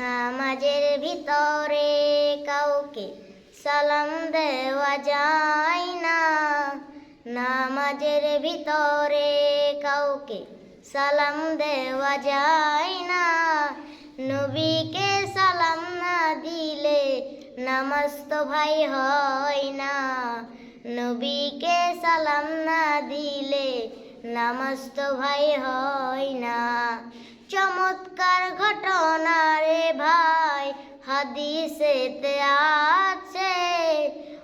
নামাজের ভিতরে কাউকে সালাম দেওয়া যায় না। নামাজের ভিতরে কাউকে সালাম দেওয়া যায় না। নবীকে সালাম না দিলে নামাজ তো ভাই হয় না। নবীকে সালাম না দিলে নামাজ তো ভাই হয় না। চমৎকার ঘটনা হাদিসেতে আছে?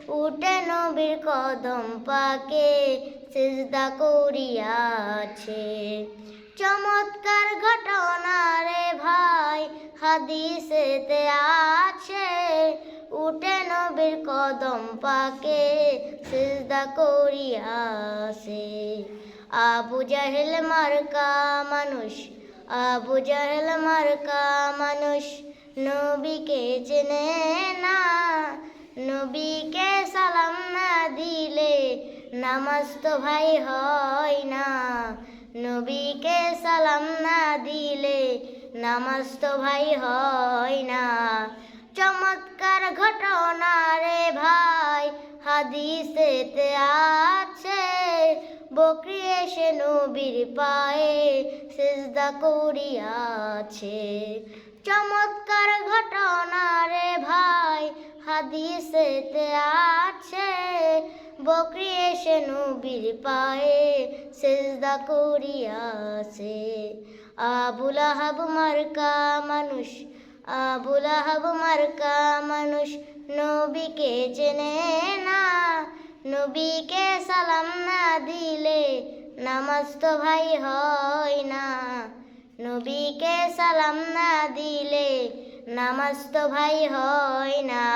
উঠে নবীর কদম পাকে, সিজদা করিয়াছে। চমৎকার ঘটনা রে ভাই, হাদিসেতে আছে। উঠে নবীর কদম পাকে, সিজদা করিয়াছে। আবু জাহেল মার্কা মানুষ আবু জাহেল মার্কা মানুষ। নবীকে চেনে না, নবীকে সালাম না দিলে নামাজ তো ভাই হয় না। নবীকে সালাম না দিলে নামাজ তো ভাই হয় না। চমৎকার ঘটনা রে ভাই, হাদিসেতে আছে, বকরি এসে নবীর পায়ে সেজদা করিয়াছে। চমৎকার ঘটনা রে ভাই, হাদিসেতে আছে। বকরি এসে নবীর পায়ে সেজদা করিয়াছে। আবুল আহাব মার্কা মানুষ, আবুল আহাব মার্কা মানুষ, নবীকে চেনে না। নবীকে সালাম না দিলে নামাজ তো ভাই হয় না। নবীকে সালাম না দিলে নামাজ ভাই হয় না।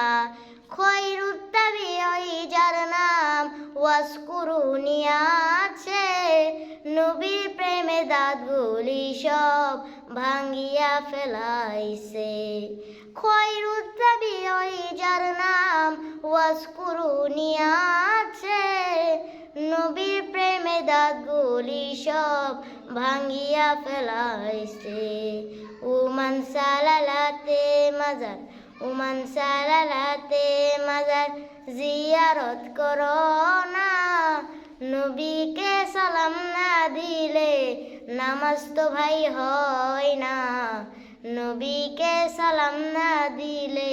খৈরুত্তাবি ওই যার নাম ওয়াসকুরুনি আছে। নবীর প্রেমে দাঁতগুলি সব ভাঙ্গিয়া ফেলাইছে। খৈরুত্তাবি ওই যার নাম ওয়াসকুরুনি আছে। নবীর প্রেমে দাঁতগুলি সব ভাঙ্গিয়া ফেলাইছে। উমান সালালাতে মাজার, উমান সালালাতে মাজার, জিয়ারত করো না। নবীকে সালাম না দিলে নামাজ তো ভাই হয় না। নবীকে সালাম না দিলে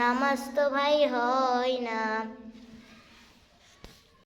নামাজ তো ভাই হয় না।